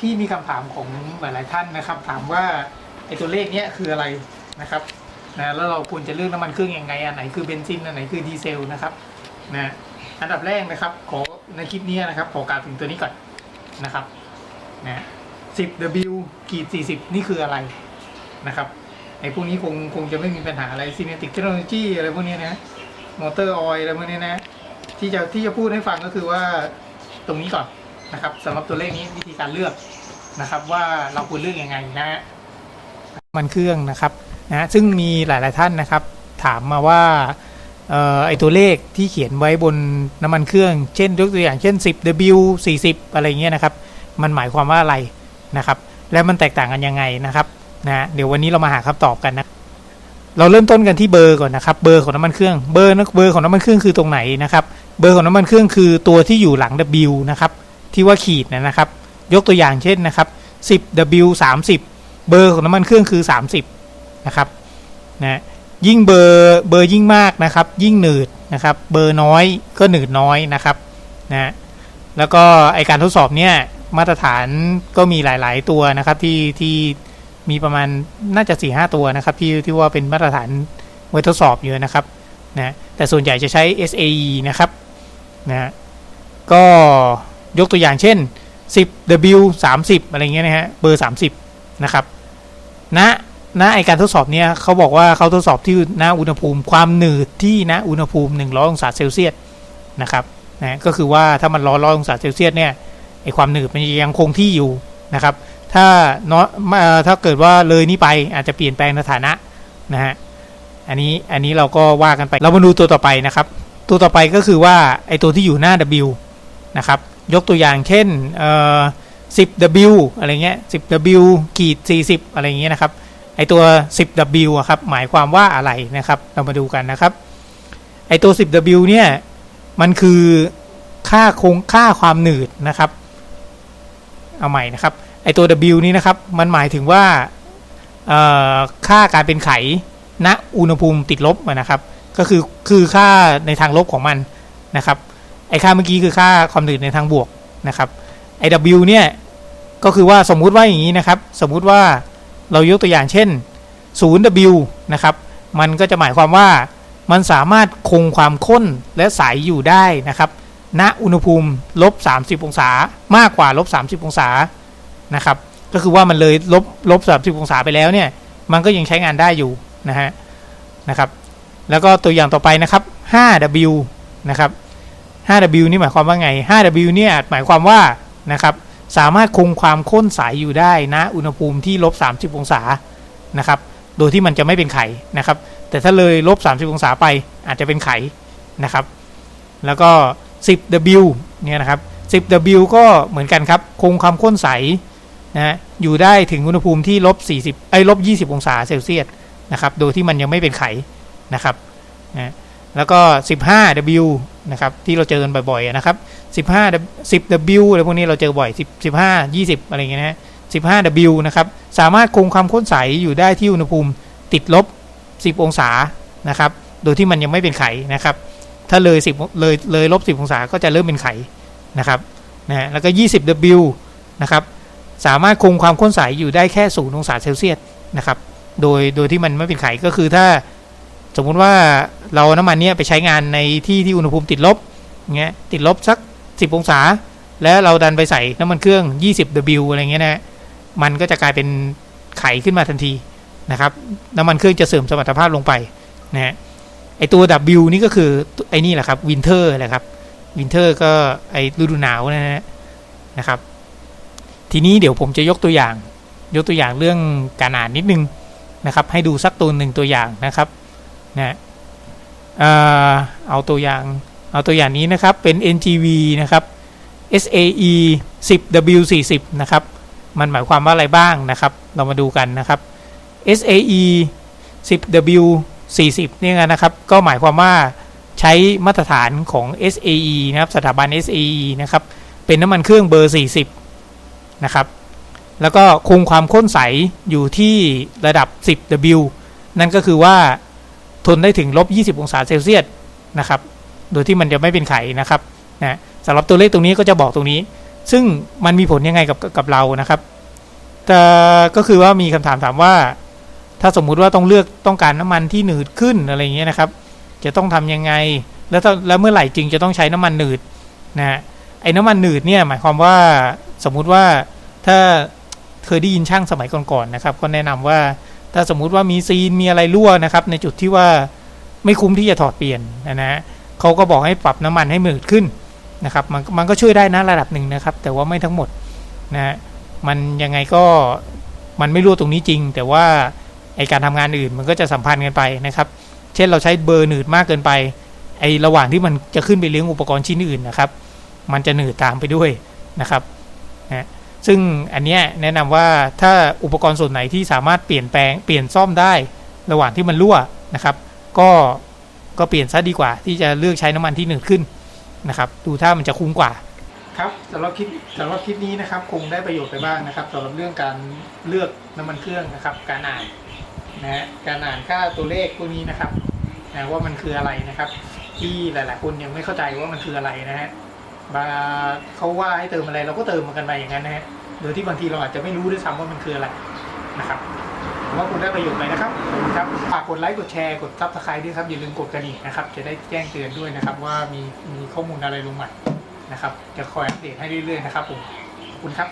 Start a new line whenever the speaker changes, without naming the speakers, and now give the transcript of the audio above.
ที่มีคำถามของหลาย ๆ ท่านนะครับ ถามว่าไอตัวเลขเนี้ยคืออะไรนะครับนะแล้วเราควรจะเลือกน้ำมันเครื่องยังไงอันไหนคือเบนซินอันไหนคือดีเซลนะครับนะอันดับแรกนะครับขอในคลิปนี้นะครับขอกล่าวถึงตัวนี้ก่อนนะครับนะ 10W ขีด40 นี่คืออะไรนะครับไอพวกนี้คงคงจะไม่มีปัญหาอะไร Cinetic Technology อะไรพวกนี้นะมอเตอร์ออยอะไรพวกนี้นะ ที่จะที่จะพูดให้ฟังก็คือว่าตรงนี้ก่อน นะครับสำหรับตัวเลขนี้วิธีการเลือกนะครับว่าเราควรเลือกยังไงนะฮะมันเครื่องนะครับนะซึ่งมีหลาย ๆ ท่านนะครับ ถามมาว่าเอ่อไอตัวเลขที่เขียนไว้บนน้ำมันเครื่อง เช่นยกตัวอย่างเช่น 10W 40 อะไรเงี้ยนะครับ มันหมายความว่าอะไรนะครับ และมันแตกต่างกันยังไงนะครับนะเดี๋ยววันนี้เรามาหาคำตอบกันนะเราเริ่มต้นกันที่เบอร์ก่อนนะครับ เบอร์ของน้ำมันเครื่องเบอร์นะเบอร์ของน้ำมันเครื่องคือตรงไหนนะครับ เบอร์ของน้ำมันเครื่องคือตัวที่อยู่หลัง W นะครับ ที่ว่าขีดนะครับ ยกตัวอย่างเช่นนะครับ 10W 30 เบอร์ของน้ำมันเครื่องคือ 30 นะครับนะยิ่งเบอร์เบอร์ยิ่งมากนะครับ ยิ่งหนืดนะครับ เบอร์น้อยก็หนืดน้อยนะครับนะแล้วก็ไอการทดสอบเนี่ยมาตรฐานก็มีหลาย ๆ ตัวนะครับที่ที่มีประมาณน่าจะ4ีหตัวนะครับที่ที่ว่าเป็นมาตรฐานไว้ทดสอบอยู่นะครับนะแต่ส่วนใหญ่จะใช้ SAE นะครับนะก็ ยกตัวอย่างเช่น 10W 30 อะไรเงี้ยนะฮะเบอร์ 30 นะครับณณไอการทดสอบเนี่ยเขาบอกว่าเขาทดสอบที่ณอุณหภูมิ ความหนืดที่ณอุณหภูมิ 100 องศาเซลเซียสนะครับนะก็คือว่าถ้ามันร้อนร้อยองศาเซลเซียสเนี่ยไอความหนืดมันยังคงที่อยู่นะครับ ถ้าเนาะถ้าเกิดว่าเลยนี้ไปอาจจะเปลี่ยนแปลงสถานะนะฮะอันนี้อันนี้เราก็ว่ากันไปเรามาดูตัวต่อไปนะครับ ตัวต่อไปก็คือว่าไอตัวที่อยู่หน้า W นะครับ ยกตัวอย่างเช่นเอ่อ 10W อะไรเงี้ย 10W ขีด40 อะไรเงี้ยนะครับ ไอตัว 10W อะครับ หมายความว่าอะไรนะครับ เรามาดูกันนะครับ ไอตัว 10W เนี่ย มันคือค่าคงค่าความหนืดนะครับ เอาใหม่นะครับ ไอตัว W นี้นะครับ มันหมายถึงว่าค่าการเป็นไข ณ อุณหภูมิติดลบนะครับ ก็คือ คือค่าในทางลบของมันนะครับ ไอค่าเมื่อกี้คือค่าความหนืดในทางบวกนะครับไอ W เนี่ยก็คือว่าสมมุติว่าอย่างนี้นะครับ สมมุติว่าเรายกตัวอย่างเช่น 0W นะครับ มันก็จะหมายความว่ามันสามารถคงความข้นและใสอยู่ได้นะครับณอุณหภูมิลบ 30 องศามากกว่าลบ 30 องศานะครับ ก็คือว่ามันเลยลบลบ 30 องศาไปแล้วเนี่ย มันก็ยังใช้งานได้อยู่นะฮะนะครับ แล้วก็ตัวอย่างต่อไปนะครับ 5W นะครับ 5W นี่หมายความว่าไง 5W เนี่ยหมายความว่านะครับสามารถคงความข้นใสอยู่ได้นะอุณหภูมิที่ลบ 30 องศานะครับโดยที่มันจะไม่เป็นไข่นะครับ แต่ถ้าเลยลบ 30 องศาไปอาจจะเป็นไข่นะครับ แล้วก็ 10W เนี่ยนะครับ 10W ก็เหมือนกันครับคงความข้นใสนะอยู่ได้ถึงอุณหภูมิที่ลบ 40ไอ้ลบ 20 องศาเซลเซียสนะครับ โดยที่มันยังไม่เป็นไข่นะครับนะแล้วก็ 15W นะครับที่เราเจอกันบ่อยๆนะครับ15 10W อะไรพวกนี้เราเจอบ่อย 10 15 20 อะไรเงี้ยนะ 15W นะครับสามารถคงความข้นใสอยู่ได้ที่อุณหภูมิติดลบ 10 องศานะครับโดยที่มันยังไม่เป็นไข่นะครับถ้าเลย 10เลยเลยลบ 10 องศาก็จะเริ่มเป็นไข่นะครับนะแล้วก็ 20W นะครับสามารถคงความข้นใสอยู่ได้แค่0องศาเซลเซียสนะครับโดยโดยที่มันไม่เป็นไข่ก็คือถ้าสมมุติว่า เราน้ำมันเนี้ยไปใช้งานในที่ที่อุณหภูมิติดลบเงี้ยติดลบสัก 10 องศา แล้วเราดันไปใส่น้ำมันเครื่อง 20W อะไรเงี้ยนะมันก็จะกลายเป็นไขขึ้นมาทันทีนะครับน้ำมันเครื่องจะเสื่อมสมรรถภาพลงไปนะฮะไอตัว W นี่ก็คือไอนี่แหละครับวินเทอร์แหละครับวินเทอร์ก็ไอฤดูหนาวนะฮะนะครับ ทีนี้เดี๋ยวผมจะยกตัวอย่าง ยกตัวอย่างเรื่องการอ่านนิดนึงนะครับ ให้ดูสักตัวหนึ่งตัวอย่างนะครับนะ เอาตัวอย่างเอาตัวอย่างนี้นะครับเป็น NGV นะครับ SAE 10W 40นะครับ มันหมายความว่าอะไรบ้างนะครับ เรามาดูกันนะครับ SAE 10W 40เนี่ยนะครับ ก็หมายความว่าใช้มาตรฐานของ SAE นะครับสถาบัน SAE นะครับ เป็นน้ำมันเครื่องเบอร์ 40 นะครับ แล้วก็คงความข้นใสอยู่ที่ระดับ 10W นั่นก็คือว่า ทนได้ถึงลบ 20 องศาเซลเซียสนะครับ โดยที่มันจะไม่เป็นไข่นะครับนะสำหรับตัวเลขตรงนี้ก็จะบอกตรงนี้ ซึ่งมันมีผลยังไงกับกับเรานะครับแต่ก็คือว่ามีคำถามถามว่า ถ้าสมมุติว่าต้องเลือกต้องการน้ำมันที่หนืดขึ้นอะไรเงี้ยนะครับ จะต้องทำยังไง แล้วแล้วเมื่อไหร่จึงจะต้องใช้น้ำมันหนืดนะฮะไอ้น้ำมันหนืดเนี่ยหมายความว่าสมมุติว่าถ้าเคยได้ยินช่างสมัยก่อนๆนะครับ ก็แนะนำว่า ถ้าสมมุติว่ามีซีนมีอะไรรั่วนะครับ ในจุดที่ว่าไม่คุ้มที่จะถอดเปลี่ยนนะฮะเขาก็บอกให้ปรับน้ำมันให้หนืดขึ้นนะครับ มันมันก็ช่วยได้นะระดับหนึ่งนะครับ แต่ว่าไม่ทั้งหมดนะฮะมันยังไงก็มันไม่รั่วตรงนี้จริง แต่ว่าไอการทำงานอื่นมันก็จะสัมพันธ์กันไปนะครับ เช่นเราใช้เบอร์หนืดมากเกินไปไอระหว่างที่มันจะขึ้นไปเลี้ยงอุปกรณ์ชิ้นอื่นนะครับ มันจะหนืดตามไปด้วยนะครับนะ ซึ่งอันเนี้ยแนะนำว่าถ้าอุปกรณ์ส่วนไหนที่สามารถเปลี่ยนแปลงเปลี่ยนซ่อมได้ระหว่างที่มันรั่วนะครับ ก็ก็เปลี่ยนซะดีกว่า ที่จะเลือกใช้น้ำมันที่หนืดขึ้นนะครับ ดูถ้ามันจะคุ้มกว่า ครับสำหรับคลิปสำหรับคลิปนี้นะครับ คงได้ประโยชน์ไปบ้างนะครับสำหรับเรื่องการเลือกน้ำมันเครื่องนะครับ การอ่านนะฮะการอ่านค่าตัวเลขพวกนี้นะครับนะว่ามันคืออะไรนะครับ ที่หลาย ๆ คนยังไม่เข้าใจว่ามันคืออะไรนะฮะ บาเขาว่าให้เติมอะไรเราก็เติมมันกันไปอย่างนั้นนะฮะโดยที่บางทีเราอาจจะไม่รู้ด้วยซ้ำว่ามันคืออะไรนะครับผมว่าคุณได้ประโยชน์ไปนะครับครับฝากกดไลค์กดแชร์กดซับสไครต์ด้วยครับอย่าลืมกดกระดิ่งนะครับ จะได้แจ้งเตือนด้วยนะครับ ว่ามีมีข้อมูลอะไรลงใหม่นะครับ จะคอยอัปเดตให้เรื่อยๆนะครับผมขอบคุณครับ